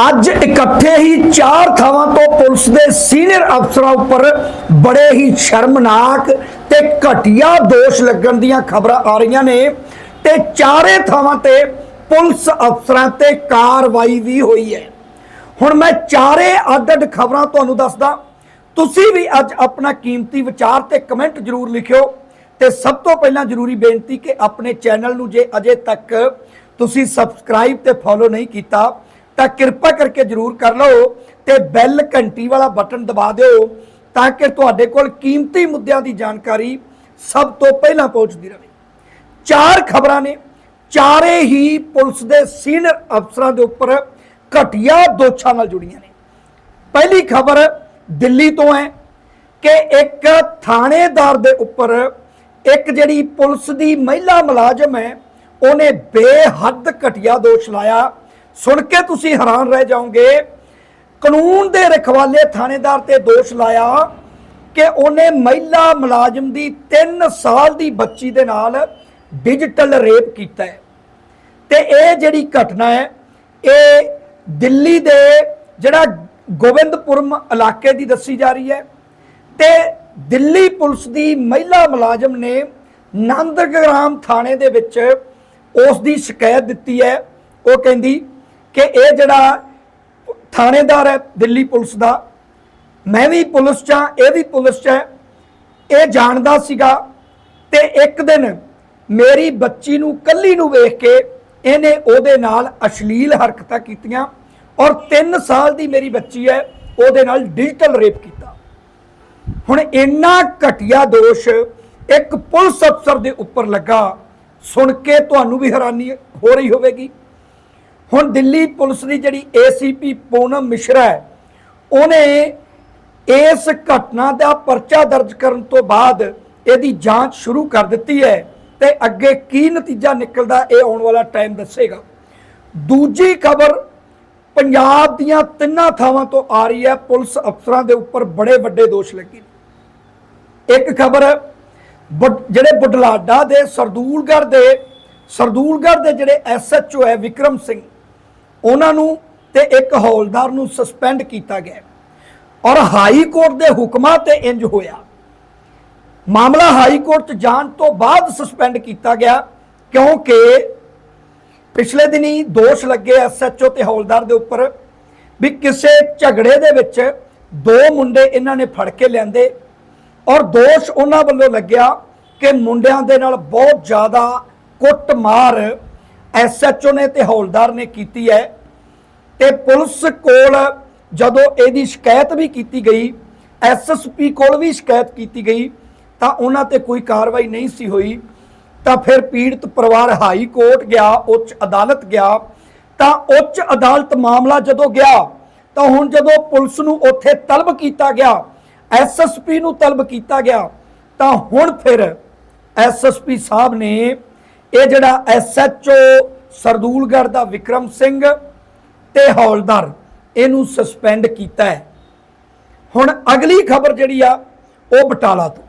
ਅੱਜ ਇਕੱਠੇ ਹੀ ਚਾਰ ਥਾਵਾਂ ਤੋਂ ਪੁਲਿਸ ਦੇ ਸੀਨੀਅਰ ਅਫਸਰਾਂ ਉੱਪਰ ਬੜੇ ਹੀ ਸ਼ਰਮਨਾਕ ਤੇ ਘਟੀਆ ਦੋਸ਼ ਲੱਗਣ ਦੀਆਂ ਖਬਰਾਂ ਆ ਰਹੀਆਂ ਨੇ ਤੇ ਚਾਰੇ ਥਾਵਾਂ ਤੇ ਪੁਲਿਸ ਅਫਸਰਾਂ ਤੇ ਕਾਰਵਾਈ ਵੀ ਹੋਈ ਹੈ। ਹੁਣ ਮੈਂ ਚਾਰੇ ਅੱਡ-ਅੱਡ ਖਬਰਾਂ ਤੁਹਾਨੂੰ ਦੱਸਦਾ। ਤੁਸੀਂ ਵੀ ਅੱਜ ਆਪਣਾ ਕੀਮਤੀ ਵਿਚਾਰ ਤੇ ਕਮੈਂਟ ਜ਼ਰੂਰ ਲਿਖਿਓ ਤੇ ਸਭ ਤੋਂ ਪਹਿਲਾਂ ਜ਼ਰੂਰੀ ਬੇਨਤੀ ਕਿ ਆਪਣੇ ਚੈਨਲ ਨੂੰ ਜੇ ਅਜੇ ਤੱਕ ਤੁਸੀਂ ਸਬਸਕ੍ਰਾਈਬ ਤੇ ਫੋਲੋ ਨਹੀਂ ਕੀਤਾ ਤਾਂ ਕਿਰਪਾ ਕਰਕੇ ਜ਼ਰੂਰ ਕਰ ਲਓ ਤੇ ਬੈਲ ਘੰਟੀ ਵਾਲਾ ਬਟਨ ਦਬਾ ਦਿਓ ਤਾਂ ਕਿ ਤੁਹਾਡੇ ਕੋਲ ਕੀਮਤੀ ਮੁੱਦਿਆਂ ਦੀ ਜਾਣਕਾਰੀ ਸਭ ਤੋਂ ਪਹਿਲਾਂ ਪਹੁੰਚਦੀ ਰਹੇ। ਚਾਰ ਖਬਰਾਂ ਨੇ। ਚਾਰੇ ਹੀ ਪੁਲਿਸ ਦੇ ਸੀਨੀਅਰ ਅਫਸਰਾਂ ਦੇ ਉੱਪਰ ਘਟੀਆ ਦੋਸ਼ਾਂ ਨਾਲ ਜੁੜੀਆਂ ਨੇ। ਪਹਿਲੀ ਖਬਰ ਦਿੱਲੀ ਤੋਂ ਹੈ ਕਿ ਇੱਕ ਥਾਣੇਦਾਰ ਦੇ ਉੱਪਰ ਇੱਕ ਜਿਹੜੀ ਪੁਲਿਸ ਦੀ ਮਹਿਲਾ ਮੁਲਾਜ਼ਮ ਹੈ, ਉਹਨੇ ਬੇਹੱਦ ਘਟੀਆ ਦੋਸ਼ ਲਾਇਆ। ਸੁਣ ਕੇ ਤੁਸੀਂ ਹੈਰਾਨ ਰਹਿ ਜਾਓਗੇ। ਕਾਨੂੰਨ ਦੇ ਰਖਵਾਲੇ ਥਾਣੇਦਾਰ ਤੇ ਦੋਸ਼ ਲਾਇਆ ਕਿ ਉਹਨੇ ਮਹਿਲਾ ਮੁਲਾਜ਼ਮ ਦੀ 3 ਸਾਲ ਦੀ ਬੱਚੀ ਦੇ ਨਾਲ ਡਿਜੀਟਲ ਰੇਪ ਕੀਤਾ ਹੈ। ਤੇ ਇਹ ਜਿਹੜੀ ਘਟਨਾ ਹੈ, ਇਹ ਦਿੱਲੀ ਦੇ ਜਿਹੜਾ ਗੋਬਿੰਦਪੁਰਮ ਇਲਾਕੇ ਦੀ ਦੱਸੀ ਜਾ ਰਹੀ ਹੈ ਤੇ ਦਿੱਲੀ ਪੁਲਿਸ ਦੀ ਮਹਿਲਾ ਮੁਲਾਜ਼ਮ ਨੇ ਨੰਦਗ੍ਰਾਮ ਥਾਣੇ ਦੇ ਵਿੱਚ ਉਸ ਦੀ ਸ਼ਿਕਾਇਤ ਦਿੱਤੀ ਹੈ। ਉਹ ਕਹਿੰਦੀ ਕਿ ਇਹ ਜਿਹੜਾ ਥਾਣੇਦਾਰ ਹੈ ਦਿੱਲੀ ਪੁਲਿਸ ਦਾ, ਮੈਂ ਵੀ ਪੁਲਿਸ 'ਚ ਹਾਂ, ਇਹ ਵੀ ਪੁਲਿਸ 'ਚ ਹੈ। ਇਹ ਜਾਣਦਾ ਸੀਗਾ ਤੇ ਇੱਕ ਦਿਨ ਮੇਰੀ ਬੱਚੀ ਨੂੰ ਕੱਲੀ ਨੂੰ ਵੇਖ ਕੇ ਇਹਨੇ ਉਹਦੇ ਨਾਲ ਅਸ਼ਲੀਲ ਹਰਕਤਾਂ ਕੀਤੀਆਂ ਔਰ 3 ਸਾਲ ਦੀ ਮੇਰੀ ਬੱਚੀ ਹੈ, ਉਹਦੇ ਨਾਲ ਡਿਜੀਟਲ ਰੇਪ ਕੀਤਾ। ਹੁਣ ਇੰਨਾ ਘਟੀਆ ਦੋਸ਼ ਇੱਕ ਪੁਲਿਸ ਅਫਸਰ ਦੇ ਉੱਪਰ ਲੱਗਾ, ਸੁਣ ਕੇ ਤੁਹਾਨੂੰ ਵੀ ਹੈਰਾਨੀ ਹੋ ਰਹੀ ਹੋਵੇਗੀ। ਹੁਣ ਦਿੱਲੀ ਪੁਲਿਸ ਦੀ ਜਿਹੜੀ ਏਸੀਪੀ ਪੂਨਮ ਮਿਸ਼ਰਾ ਹੈ, ਉਹਨੇ ਇਸ ਘਟਨਾ ਦਾ ਪਰਚਾ ਦਰਜ ਕਰਨ ਤੋਂ ਬਾਅਦ ਇਹਦੀ ਜਾਂਚ ਸ਼ੁਰੂ ਕਰ ਦਿੱਤੀ ਹੈ ਤੇ ਅੱਗੇ ਕੀ ਨਤੀਜਾ ਨਿਕਲਦਾ ਇਹ ਆਉਣ ਵਾਲਾ ਟਾਈਮ ਦੱਸੇਗਾ। ਦੂਜੀ ਖਬਰ ਪੰਜਾਬ ਦੀਆਂ ਤਿੰਨਾਂ ਥਾਵਾਂ ਤੋਂ ਆ ਰਹੀ ਹੈ, ਪੁਲਿਸ ਅਫਸਰਾਂ ਦੇ ਉੱਪਰ ਬੜੇ ਵੱਡੇ ਦੋਸ਼ ਲੱਗੇ ਨੇ। ਇੱਕ ਖਬਰ ਜਿਹੜੇ ਬੁਢਲਾਡਾ ਦੇ ਸਰਦੂਲਗੜ੍ਹ ਦੇ ਸਰਦੂਲਗੜ੍ਹ ਦੇ ਜਿਹੜੇ ਐਸਐਚਓ ਹੈ ਵਿਕਰਮ ਸਿੰਘ ਉਹਨਾਂ ਨੂੰ ਤੇ ਇੱਕ ਹੌਲਦਾਰ ਨੂੰ ਸਸਪੈਂਡ ਕੀਤਾ ਗਿਆ ਔਰ ਹਾਈ ਕੋਰਟ ਦੇ ਹੁਕਮਾਂ ਤੇ ਇੰਜ ਹੋਇਆ। ਮਾਮਲਾ ਹਾਈ ਕੋਰਟ ਚ ਜਾਣ ਤੋਂ ਬਾਅਦ ਸਸਪੈਂਡ ਕੀਤਾ ਗਿਆ ਕਿਉਂਕਿ ਪਿਛਲੇ ਦਿਨੀ ਦੋਸ਼ ਲੱਗੇ ਐਸਐਚਓ ਤੇ ਹੌਲਦਾਰ ਦੇ ਉੱਪਰ ਵੀ ਕਿਸੇ ਝਗੜੇ ਦੇ ਵਿੱਚ ਦੋ ਮੁੰਡੇ ਇਹਨਾਂ ਨੇ ਫੜ ਕੇ ਲਿਆਂਦੇ ਔਰ ਦੋਸ਼ ਉਹਨਾਂ ਵੱਲੋਂ ਲੱਗਿਆ ਕਿ ਮੁੰਡਿਆਂ ਦੇ ਨਾਲ ਬਹੁਤ ਜ਼ਿਆਦਾ ਕੁੱਟਮਾਰ ਐਸਐਚਓ ਨੇ ਤੇ ਹੌਲਦਾਰ ਨੇ ਕੀਤੀ ਹੈ ਤੇ ਪੁਲਿਸ ਕੋਲ ਜਦੋਂ ਇਹਦੀ ਸ਼ਿਕਾਇਤ ਵੀ ਕੀਤੀ ਗਈ, ਐਸਐਸਪੀ ਕੋਲ ਵੀ ਸ਼ਿਕਾਇਤ ਕੀਤੀ ਗਈ, ਤਾਂ ਉਹਨਾਂ ਤੇ ਕੋਈ ਕਾਰਵਾਈ ਨਹੀਂ ਸੀ ਹੋਈ, ਤਾਂ ਫਿਰ ਪੀੜਤ ਪਰਿਵਾਰ ਹਾਈ ਕੋਰਟ ਗਿਆ, ਉੱਚ ਅਦਾਲਤ ਗਿਆ, ਤਾਂ ਉੱਚ ਅਦਾਲਤ ਮਾਮਲਾ ਜਦੋਂ ਗਿਆ, ਤਾਂ ਹੁਣ ਜਦੋਂ ਪੁਲਿਸ ਨੂੰ ਉੱਥੇ ਤਲਬ ਕੀਤਾ ਗਿਆ, ਐਸਐਸਪੀ ਨੂੰ ਤਲਬ ਕੀਤਾ ਗਿਆ, ਤਾਂ ਹੁਣ ਫਿਰ ਐਸਐਸਪੀ ਸਾਹਿਬ ਨੇ ਇਹ ਜਿਹੜਾ ਐਸਐਚਓ ਸਰਦੂਲਗੜ੍ਹ ਦਾ ਵਿਕਰਮ ਸਿੰਘ ਤੇ ਹੌਲਦਾਰ, ਇਹਨੂੰ ਸਸਪੈਂਡ ਕੀਤਾ ਹੈ। ਹੁਣ ਅਗਲੀ ਖਬਰ ਜਿਹੜੀ ਆ, ਉਹ ਬਟਾਲਾ ਤੋਂ।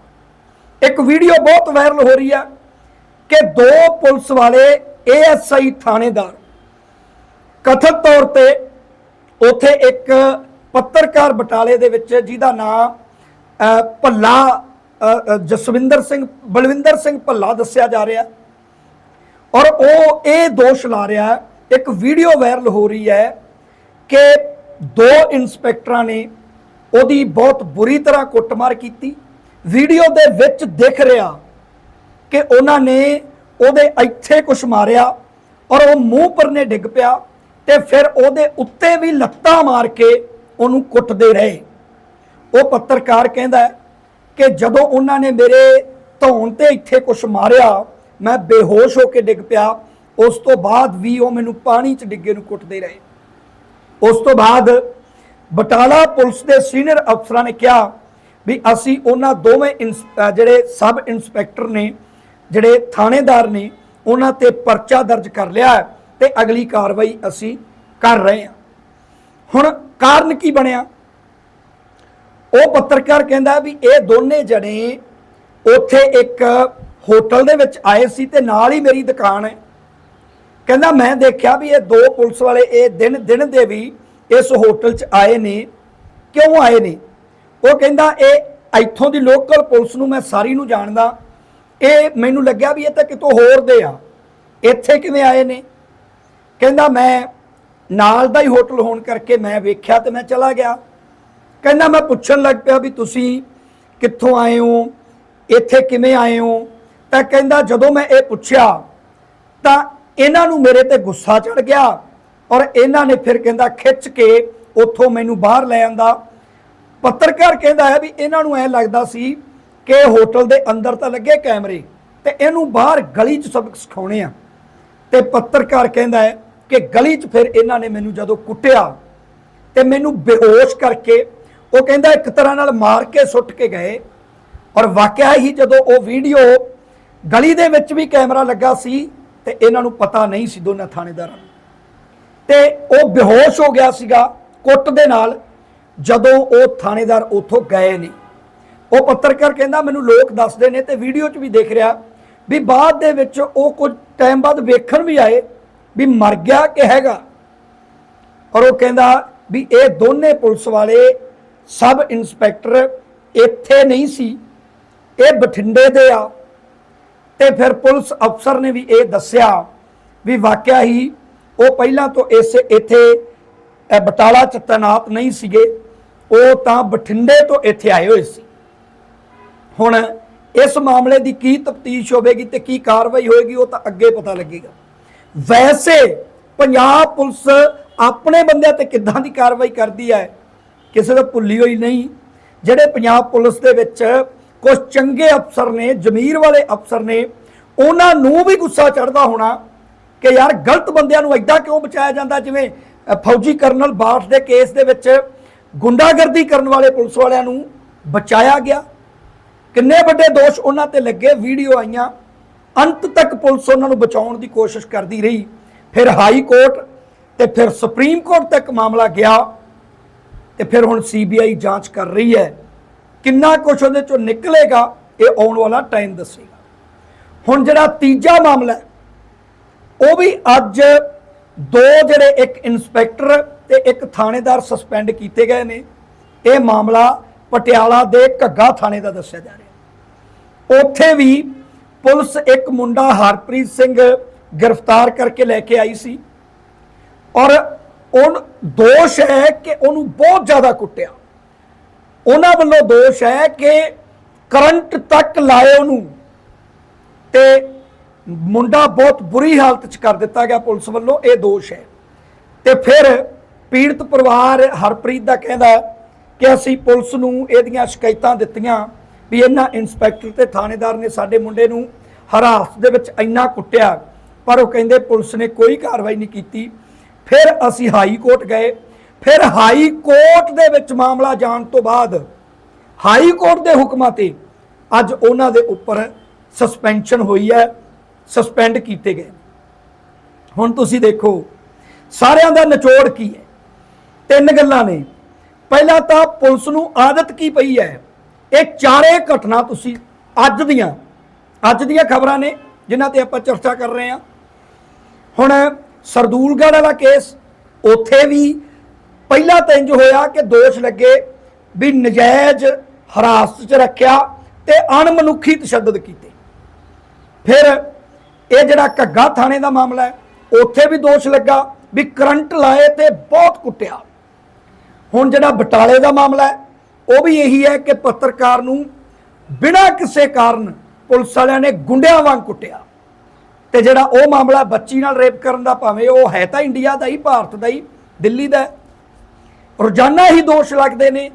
ਇੱਕ ਵੀਡੀਓ ਬਹੁਤ ਵਾਇਰਲ ਹੋ ਰਹੀ ਆ ਕਿ ਦੋ ਪੁਲਿਸ ਵਾਲੇ ਏਐਸਆਈ ਥਾਣੇਦਾਰ ਕਥਿਤ ਤੌਰ ਤੇ ਉਥੇ ਇੱਕ ਪੱਤਰਕਾਰ ਬਟਾਲੇ ਦੇ ਵਿੱਚ, ਜਿਹਦਾ ਨਾਮ ਭੱਲਾ ਜਸਵਿੰਦਰ ਸਿੰਘ, ਬਲਵਿੰਦਰ ਸਿੰਘ ਭੱਲਾ ਦੱਸਿਆ ਜਾ ਰਿਹਾ। ਔਰ ਉਹ ਇਹ ਦੋਸ਼ ਲਾ ਰਿਹਾ ਇੱਕ ਵੀਡੀਓ ਵਾਇਰਲ ਹੋ ਰਹੀ ਹੈ ਕਿ ਦੋ ਇਨਸਪੈਕਟਰਾਂ ਨੇ ਉਹਦੀ ਬਹੁਤ ਬੁਰੀ ਤਰ੍ਹਾਂ ਕੁੱਟਮਾਰ ਕੀਤੀ। ਵੀਡੀਓ ਦੇ ਵਿੱਚ ਦਿਖ ਰਿਹਾ ਕਿ ਉਹਨਾਂ ਨੇ ਉਹਦੇ ਇੱਥੇ ਕੁਛ ਮਾਰਿਆ ਔਰ ਉਹ ਮੂੰਹ ਪਰਨੇ ਡਿੱਗ ਪਿਆ ਤੇ ਫਿਰ ਉਹਦੇ ਉੱਤੇ ਵੀ ਲੱਤਾਂ ਮਾਰ ਕੇ ਉਹਨੂੰ ਕੁੱਟਦੇ ਰਹੇ। ਉਹ ਪੱਤਰਕਾਰ ਕਹਿੰਦਾ ਕਿ ਜਦੋਂ ਉਹਨਾਂ ਨੇ ਮੇਰੇ ਧੌਣ ਤੇ ਇੱਥੇ ਕੁਛ ਮਾਰਿਆ ਮੈਂ ਬੇਹੋਸ਼ ਹੋ ਕੇ ਡਿੱਗ ਪਿਆ। ਉਸ ਤੋਂ ਬਾਅਦ ਵੀ ਉਹ ਮੈਨੂੰ ਪਾਣੀ 'ਚ ਡਿੱਗੇ ਨੂੰ ਕੁੱਟਦੇ ਰਹੇ। ਉਸ ਤੋਂ ਬਾਅਦ ਬਟਾਲਾ ਪੁਲਿਸ ਦੇ ਸੀਨੀਅਰ ਅਫਸਰਾਂ ਨੇ ਕਿਹਾ ਵੀ ਅਸੀਂ ਉਹਨਾਂ ਦੋਵੇਂ ਇੰਸ- ਜਿਹੜੇ ਸਬ ਇੰਸਪੈਕਟਰ ਨੇ, ਜਿਹੜੇ ਥਾਣੇਦਾਰ ਨੇ, ਉਹਨਾਂ ਤੇ ਪਰਚਾ ਦਰਜ ਕਰ ਲਿਆ ਹੈ ਤੇ ਅਗਲੀ ਕਾਰਵਾਈ ਅਸੀਂ ਕਰ ਰਹੇ ਹਾਂ। ਹੁਣ ਕਾਰਨ ਕੀ ਬਣਿਆ? ਉਹ ਪੱਤਰਕਾਰ ਕਹਿੰਦਾ ਵੀ ਇਹ ਦੋਨੇ ਜਣੇ ਉੱਥੇ ਇੱਕ ਹੋਟਲ ਦੇ ਵਿੱਚ ਆਏ ਸੀ ਤੇ ਨਾਲ ਹੀ ਮੇਰੀ ਦੁਕਾਨ ਹੈ। ਕਹਿੰਦਾ, ਮੈਂ ਦੇਖਿਆ ਵੀ ਇਹ ਦੋ ਪੁਲਿਸ ਵਾਲੇ ਇਹ ਦਿਨ ਦਿਨ ਦੇ ਵੀ ਇਸ ਹੋਟਲ 'ਚ ਆਏ ਨੇ। ਕਿਉਂ ਆਏ ਨੇ? ਉਹ ਕਹਿੰਦਾ, ਇਹ ਇੱਥੋਂ ਦੀ ਲੋਕਲ ਪੁਲਿਸ ਨੂੰ ਮੈਂ ਸਾਰੀ ਨੂੰ ਜਾਣਦਾ। ਇਹ ਮੈਨੂੰ ਲੱਗਿਆ ਵੀ ਇਹ ਤਾਂ ਕਿਤੋਂ ਹੋਰ ਦੇ ਆ। ਇੱਥੇ ਕਿਵੇਂ ਆਏ ਨੇ? ਕਹਿੰਦਾ, ਮੈਂ ਨਾਲ ਦਾ ਹੀ ਹੋਟਲ ਹੋਣ ਕਰਕੇ ਮੈਂ ਵੇਖਿਆ ਤੇ ਮੈਂ ਚਲਾ ਗਿਆ। ਕਹਿੰਦਾ, ਮੈਂ ਪੁੱਛਣ ਲੱਗ ਪਿਆ ਵੀ ਤੁਸੀਂ ਕਿੱਥੋਂ ਆਏ ਹੋ? ਇੱਥੇ ਕਿਵੇਂ ਆਏ ਹੋ? ਤਾਂ ਕਹਿੰਦਾ, ਜਦੋਂ ਮੈਂ ਇਹ ਪੁੱਛਿਆ, ਤਾਂ ਇਹਨਾਂ ਨੂੰ ਮੇਰੇ ਤੇ ਗੁੱਸਾ ਚੜ ਗਿਆ ਔਰ ਇਹਨਾਂ ਨੇ ਫਿਰ ਕਹਿੰਦਾ, ਖਿੱਚ ਕੇ ਉੱਥੋਂ ਮੈਨੂੰ ਬਾਹਰ ਲੈ ਆਂਦਾ। ਪੱਤਰਕਾਰ ਕਹਿੰਦਾ ਹੈ ਵੀ ਇਹਨਾਂ ਨੂੰ ਐ ਲੱਗਦਾ ਸੀ ਕਿ ਹੋਟਲ ਦੇ ਅੰਦਰ ਤਾਂ ਲੱਗੇ ਕੈਮਰੇ ਤੇ ਇਹਨੂੰ ਬਾਹਰ ਗਲੀ 'ਚ ਸਬਕ ਸਿਖਾਉਣੇ ਆ। ਤੇ ਪੱਤਰਕਾਰ ਕਹਿੰਦਾ ਹੈ ਕਿ ਗਲੀ 'ਚ ਫਿਰ ਇਹਨਾਂ ਨੇ ਮੈਨੂੰ ਜਦੋਂ ਕੁੱਟਿਆ ਤੇ ਮੈਨੂੰ ਬੇਹੋਸ਼ ਕਰਕੇ ਉਹ ਕਹਿੰਦਾ ਇੱਕ ਤਰ੍ਹਾਂ ਨਾਲ ਮਾਰ ਕੇ ਸੁੱਟ ਕੇ ਗਏ। ਔਰ ਵਾਕਿਆ ਹੀ ਜਦੋਂ ਉਹ ਵੀਡੀਓ ਗਲੀ ਦੇ ਵਿੱਚ ਵੀ ਕੈਮਰਾ ਲੱਗਾ ਸੀ ਤੇ ਇਹਨਾਂ ਨੂੰ ਪਤਾ ਨਹੀਂ ਸੀ ਦੋਨਾਂ ਥਾਣੇਦਾਰਾਂ ਨੂੰ। ਤੇ ਉਹ ਬੇਹੋਸ਼ ਹੋ ਗਿਆ ਸੀਗਾ ਕੁੱਟ ਦੇ ਨਾਲ ਜਦੋਂ ਉਹ ਥਾਣੇਦਾਰ ਉੱਥੋਂ ਗਏ ਨੇ ਉਹ ਪੱਤਰਕਾਰ ਕਹਿੰਦਾ, ਮੈਨੂੰ ਲੋਕ ਦੱਸਦੇ ਨੇ ਤੇ ਵੀਡੀਓ 'ਚ ਵੀ ਦੇਖ ਰਿਹਾ ਵੀ ਬਾਅਦ ਦੇ ਵਿੱਚ ਉਹ ਕੁਝ ਟਾਈਮ ਬਾਅਦ ਵੇਖਣ ਵੀ ਆਏ ਵੀ ਮਰ ਗਿਆ ਕਿ ਹੈਗਾ। ਔਰ ਉਹ ਕਹਿੰਦਾ ਵੀ ਇਹ ਦੋਨੇ ਪੁਲਿਸ ਵਾਲੇ ਸਬ ਇੰਸਪੈਕਟਰ ਇੱਥੇ ਨਹੀਂ ਸੀ, ਇਹ ਬਠਿੰਡੇ ਦੇ ਆ। ਤੇ ਫਿਰ ਪੁਲਿਸ ਅਫਸਰ ਨੇ ਵੀ ਇਹ ਦੱਸਿਆ ਵੀ ਵਾਕਿਆ ਹੀ ਉਹ ਪਹਿਲਾਂ ਤੋਂ ਇਸ ਇੱਥੇ ਬਟਾਲਾ ਚ ਤੈਨਾਤ ਨਹੀਂ ਸੀਗੇ, ਉਹ ਤਾਂ ਬਠਿੰਡੇ ਤੋਂ ਇੱਥੇ ਆਏ ਹੋਏ ਸੀ। ਹੁਣ ਇਸ ਮਾਮਲੇ ਦੀ ਕੀ ਤਫਤੀਸ਼ ਹੋਵੇਗੀ ਤੇ ਕੀ ਕਾਰਵਾਈ ਹੋਏਗੀ ਉਹ ਤਾਂ ਅੱਗੇ ਪਤਾ ਲੱਗੇਗਾ। ਵੈਸੇ ਪੰਜਾਬ ਪੁਲਿਸ ਆਪਣੇ ਬੰਦਿਆਂ ਤੇ ਕਿੱਦਾਂ ਦੀ ਕਾਰਵਾਈ ਕਰਦੀ ਹੈ, ਕਿਸੇ ਦਾ ਭੁੱਲੀ ਹੋਈ ਨਹੀਂ, ਜਿਹੜੇ ਪੰਜਾਬ ਪੁਲਿਸ ਦੇ ਵਿੱਚ ਕੁਝ ਚੰਗੇ ਅਫਸਰ ਨੇ, ਜ਼ਮੀਰ ਵਾਲੇ ਅਫਸਰ ਨੇ, ਉਹਨਾਂ ਨੂੰ ਵੀ ਗੁੱਸਾ ਚੜਦਾ ਹੋਣਾ ਕਿ ਯਾਰ ਗਲਤ ਬੰਦਿਆਂ ਨੂੰ ਐਦਾਂ ਕਿਉਂ ਬਚਾਇਆ ਜਾਂਦਾ? ਜਿਵੇਂ ਫੌਜੀ ਕਰਨਲ ਬਾਠ ਦੇ ਕੇਸ ਦੇ ਵਿੱਚ ਗੁੰਡਾਗਰਦੀ ਕਰਨ ਵਾਲੇ ਪੁਲਿਸ ਵਾਲਿਆਂ ਨੂੰ ਬਚਾਇਆ ਗਿਆ। ਕਿੰਨੇ ਵੱਡੇ ਦੋਸ਼ ਉਹਨਾਂ ਤੇ ਲੱਗੇ, ਵੀਡੀਓ ਆਈਆਂ। ਅੰਤ ਤੱਕ ਪੁਲਿਸ ਉਹਨਾਂ ਨੂੰ ਬਚਾਉਣ ਦੀ ਕੋਸ਼ਿਸ਼ ਕਰਦੀ ਰਹੀ। ਫਿਰ ਹਾਈ ਕੋਰਟ ਤੇ ਫਿਰ ਸੁਪਰੀਮ ਕੋਰਟ ਤੱਕ ਮਾਮਲਾ ਗਿਆ ਤੇ ਫਿਰ ਹੁਣ ਸੀਬੀਆਈ ਜਾਂਚ ਕਰ ਰਹੀ ਹੈ। ਕਿੰਨਾ ਕੁਝ ਉਹਦੇ ਚੋਂ ਨਿਕਲੇਗਾ, ਇਹ ਆਉਣ ਵਾਲਾ ਟਾਈਮ ਦੱਸੇਗਾ। ਹੁਣ ਜਿਹੜਾ ਤੀਜਾ ਮਾਮਲਾ ਉਹ ਵੀ ਅੱਜ ਦੋ ਜਿਹੜੇ ਇੱਕ ਇਨਸਪੈਕਟਰ ਤੇ ਇੱਕ ਥਾਣੇਦਾਰ ਸਸਪੈਂਡ ਕੀਤੇ ਗਏ ਨੇ। ਇਹ ਮਾਮਲਾ ਪਟਿਆਲਾ ਦੇ ਘੱਗਾ ਥਾਣੇ ਦਾ ਦੱਸਿਆ ਜਾ ਰਿਹਾ ਉੱਥੇ ਵੀ ਪੁਲਿਸ ਇੱਕ ਮੁੰਡਾ ਹਰਪ੍ਰੀਤ ਸਿੰਘ ਗ੍ਰਿਫਤਾਰ ਕਰਕੇ ਲੈ ਕੇ ਆਈ ਸੀ। ਔਰ ਉਹ ਦੋਸ਼ ਹੈ ਕਿ ਉਹਨੂੰ ਬਹੁਤ ਜ਼ਿਆਦਾ ਕੁੱਟਿਆ। ਉਹਨਾਂ ਵੱਲੋਂ ਦੋਸ਼ ਹੈ ਕਿ ਕਰੰਟ ਤੱਕ ਲਾਏ ਉਹਨੂੰ ਤੇ ਮੁੰਡਾ ਬਹੁਤ ਬੁਰੀ ਹਾਲਤ 'ਚ ਕਰ ਦਿੱਤਾ ਗਿਆ ਪੁਲਿਸ ਵੱਲੋਂ, ਇਹ ਦੋਸ਼ ਹੈ। ਤੇ ਫਿਰ ਪੀੜਤ ਪਰਿਵਾਰ ਹਰਪ੍ਰੀਤ ਦਾ ਕਹਿੰਦਾ ਕਿ ਅਸੀਂ ਪੁਲਿਸ ਨੂੰ ਇਹਦੀਆਂ ਸ਼ਿਕਾਇਤਾਂ ਦਿੱਤੀਆਂ ਵੀ ਇਹਨਾਂ ਇੰਸਪੈਕਟਰ ਤੇ ਥਾਣੇਦਾਰ ਨੇ ਸਾਡੇ ਮੁੰਡੇ ਨੂੰ ਹਰਾਸਤ ਦੇ ਵਿੱਚ ਇੰਨਾ ਕੁੱਟਿਆ, ਪਰ ਉਹ ਕਹਿੰਦੇ ਪੁਲਿਸ ਨੇ ਕੋਈ ਕਾਰਵਾਈ ਨਹੀਂ ਕੀਤੀ। ਫਿਰ ਅਸੀਂ ਹਾਈ ਕੋਰਟ ਗਏ ਫਿਰ ਹਾਈ ਕੋਰਟ ਦੇ ਵਿੱਚ ਮਾਮਲਾ ਜਾਣ ਤੋਂ ਬਾਅਦ ਹਾਈ ਕੋਰਟ ਦੇ ਹੁਕਮਾਂ ਤੇ ਅੱਜ ਉਹਨਾਂ ਦੇ ਉੱਪਰ ਸਸਪੈਂਸ਼ਨ ਹੋਈ ਹੈ ਸਸਪੈਂਡ ਕੀਤੇ ਗਏ ਹੁਣ ਤੁਸੀਂ ਦੇਖੋ, ਸਾਰਿਆਂ ਦਾ ਨਿਚੋੜ ਕੀ ਹੈ? ਤਿੰਨ ਗੱਲਾਂ ਨੇ। ਪਹਿਲਾਂ ਤਾਂ ਪੁਲਿਸ ਨੂੰ ਆਦਤ ਕੀ ਪਈ ਹੈ? ਇਹ ਚਾਰੇ ਘਟਨਾ ਤੁਸੀਂ ਅੱਜ ਦੀਆਂ ਅੱਜ ਦੀਆਂ ਖਬਰਾਂ ਨੇ, ਜਿਨ੍ਹਾਂ ਤੇ ਆਪਾਂ ਚਰਚਾ ਕਰ ਰਹੇ ਹਾਂ। ਹੁਣ ਸਰਦੂਲਗੜ੍ਹ ਵਾਲਾ ਕੇਸ, ਉੱਥੇ ਵੀ ਪਹਿਲਾ ਤਾਂ ਇੰਜ ਹੋਇਆ ਕਿ ਦੋਸ਼ ਲੱਗੇ ਵੀ ਨਜਾਇਜ਼ ਹਰਾਸਤ 'ਚ ਰੱਖਿਆ ਤੇ ਅਣਮਨੁੱਖੀ ਤਸ਼ੱਦਦ ਕੀਤੇ। ਫਿਰ ਇਹ ਜਿਹੜਾ ਘੱਗਾ ਥਾਣੇ ਦਾ ਮਾਮਲਾ ਹੈ, ਉੱਥੇ ਵੀ ਦੋਸ਼ ਲੱਗਾ ਵੀ ਕਰੰਟ ਲਾਏ ਤੇ ਬਹੁਤ ਕੁੱਟਿਆ। ਹੁਣ ਜਿਹੜਾ ਬਟਾਲੇ ਦਾ ਮਾਮਲਾ ਹੈ, ਉਹ ਵੀ ਇਹੀ ਹੈ ਕਿ ਪੱਤਰਕਾਰ ਨੂੰ ਬਿਨਾਂ ਕਿਸੇ ਕਾਰਨ ਪੁਲਿਸ ਵਾਲਿਆਂ ਨੇ ਗੁੰਡਿਆਂ ਵਾਂਗ ਕੁੱਟਿਆ। ਤੇ ਜਿਹੜਾ ਉਹ ਮਾਮਲਾ ਬੱਚੀ ਨਾਲ ਰੇਪ ਕਰਨ ਦਾ ਭਾਵੇਂ ਉਹ ਹੈ ਤਾਂ ਇੰਡੀਆ ਦਾ ਹੀ, ਭਾਰਤ ਦਾ ਹੀ, ਦਿੱਲੀ ਦਾ ਰੋਜ਼ਾਨਾ ਹੀ ਦੋਸ਼ ਲੱਗਦੇ ਨੇ।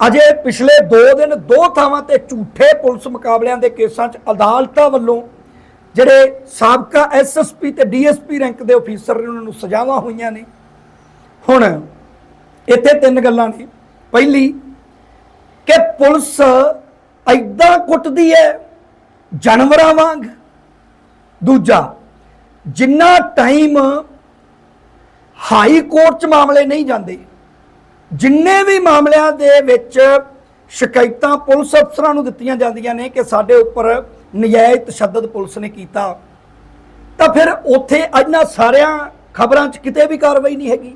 ਅਜੇ ਪਿਛਲੇ 2 ਦਿਨ ਦੋ ਥਾਵਾਂ ਤੇ ਝੂਠੇ ਪੁਲਿਸ ਮੁਕਾਬਲਿਆਂ ਦੇ ਕੇਸਾਂ 'ਚ ਅਦਾਲਤਾਂ ਵੱਲੋਂ ਜਿਹੜੇ ਸਾਬਕਾ ਐਸਐਸਪੀ ਤੇ ਡੀਐਸਪੀ ਰੈਂਕ ਦੇ ਅਫੀਸਰ ਨੇ ਉਹਨਾਂ ਨੂੰ ਸਜ਼ਾਵਾਂ ਹੋਈਆਂ ਨੇ। ਹੁਣ ਇੱਥੇ ਤਿੰਨ ਗੱਲਾਂ ਨੇ। ਪਹਿਲੀ, ਕਿ ਪੁਲਿਸ ਐਦਾਂ ਕੁੱਟਦੀ ਹੈ ਜਾਨਵਰਾਂ ਵਾਂਗ। ਦੂਜਾ, ਜਿੰਨਾ ਟਾਈਮ ਹਾਈ ਕੋਰਟ 'ਚ ਮਾਮਲੇ ਨਹੀਂ ਜਾਂਦੇ। ਜਿੰਨੇ ਵੀ ਮਾਮਲਿਆਂ ਦੇ ਵਿੱਚ ਸ਼ਿਕਾਇਤਾਂ ਪੁਲਿਸ ਅਫਸਰਾਂ ਨੂੰ ਦਿੱਤੀਆਂ ਜਾਂਦੀਆਂ ਨੇ ਕਿ ਸਾਡੇ ਉੱਪਰ ਨਜਾਇਜ਼ ਤਸ਼ੱਦਦ ਪੁਲਿਸ ਨੇ ਕੀਤਾ, ਤਾਂ ਫਿਰ ਉੱਥੇ ਇਹਨਾਂ ਸਾਰਿਆਂ ਖਬਰਾਂ 'ਚ ਕਿਤੇ ਵੀ ਕਾਰਵਾਈ ਨਹੀਂ ਹੈਗੀ।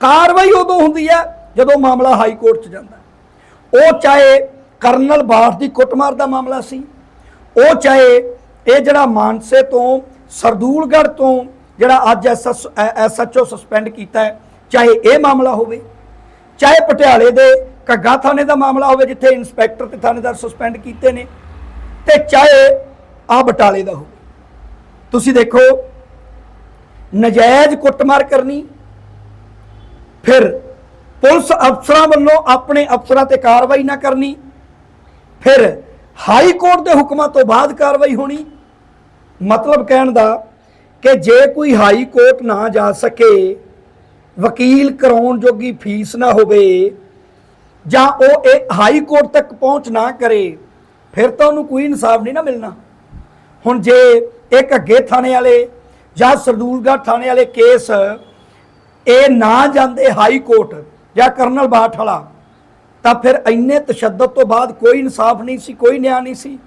ਕਾਰਵਾਈ ਉਦੋਂ ਹੁੰਦੀ ਹੈ ਜਦੋਂ ਮਾਮਲਾ ਹਾਈ ਕੋਰਟ 'ਚ ਜਾਂਦਾ। ਉਹ ਚਾਹੇ ਕਰਨਲ ਬਾਠ ਦੀ ਕੁੱਟਮਾਰ ਦਾ ਮਾਮਲਾ ਸੀ, ਉਹ ਚਾਹੇ ਇਹ ਜਿਹੜਾ ਮਾਨਸੇ ਤੋਂ ਸਰਦੂਲਗੜ੍ਹ ਤੋਂ ਜਿਹੜਾ ਅੱਜ ਐਸਐਚਓ ਸਸਪੈਂਡ ਕੀਤਾ ਹੈ, ਚਾਹੇ ਇਹ ਮਾਮਲਾ ਹੋਵੇ, ਚਾਹੇ ਪਟਿਆਲੇ ਦੇ ਘੱਗਾ ਥਾਣੇ ਦਾ ਮਾਮਲਾ ਹੋਵੇ, ਜਿੱਥੇ ਇੰਸਪੈਕਟਰ ਤੇ ਥਾਣੇਦਾਰ ਸਸਪੈਂਡ ਕੀਤੇ ਨੇ, ਤੇ ਚਾਹੇ ਆ ਬਟਾਲੇ ਦਾ ਹੋਵੇ। ਤੁਸੀਂ ਦੇਖੋ, ਨਜਾਇਜ਼ ਕੁੱਟਮਾਰ ਕਰਨੀ, ਫਿਰ ਪੁਲਿਸ ਅਫਸਰਾਂ ਵੱਲੋਂ ਆਪਣੇ ਅਫਸਰਾਂ ਤੇ ਕਾਰਵਾਈ ਨਾ ਕਰਨੀ, ਫਿਰ ਹਾਈ ਕੋਰਟ ਦੇ ਹੁਕਮਾਂ ਤੋਂ ਬਾਅਦ ਕਾਰਵਾਈ ਹੋਣੀ, ਮਤਲਬ ਕਹਿਣ ਦਾ ਕਿ ਜੇ ਕੋਈ ਹਾਈ ਕੋਰਟ ਨਾ ਜਾ ਸਕੇ, ਵਕੀਲ ਕਰਾਉਣ ਜੋਗੀ ਫੀਸ ਨਾ ਹੋਵੇ, ਜਾਂ ਉਹ ਇਹ ਹਾਈ ਕੋਰਟ ਤੱਕ ਪਹੁੰਚ ਨਾ ਕਰੇ, ਫਿਰ ਤਾਂ ਉਹਨੂੰ ਕੋਈ ਇਨਸਾਫ ਨਹੀਂ ਨਾ ਮਿਲਣਾ। ਹੁਣ ਜੇ ਇੱਕ ਅੱਗੇ ਥਾਣੇ ਵਾਲੇ ਜਾਂ ਸਰਦੂਲਗੜ੍ਹ ਥਾਣੇ ਵਾਲੇ ਕੇਸ ਇਹ ਨਾ ਜਾਂਦੇ ਹਾਈ ਕੋਰਟ ਜਾਂ ਕਰਨਲ ਬਾਠ ਵਾਲਾ, ਤਾਂ ਫਿਰ ਇੰਨੇ ਤਸ਼ੱਦਦ ਤੋਂ ਬਾਅਦ ਕੋਈ ਇਨਸਾਫ ਨਹੀਂ ਸੀ, ਕੋਈ ਨਿਆਂ ਨਹੀਂ ਸੀ।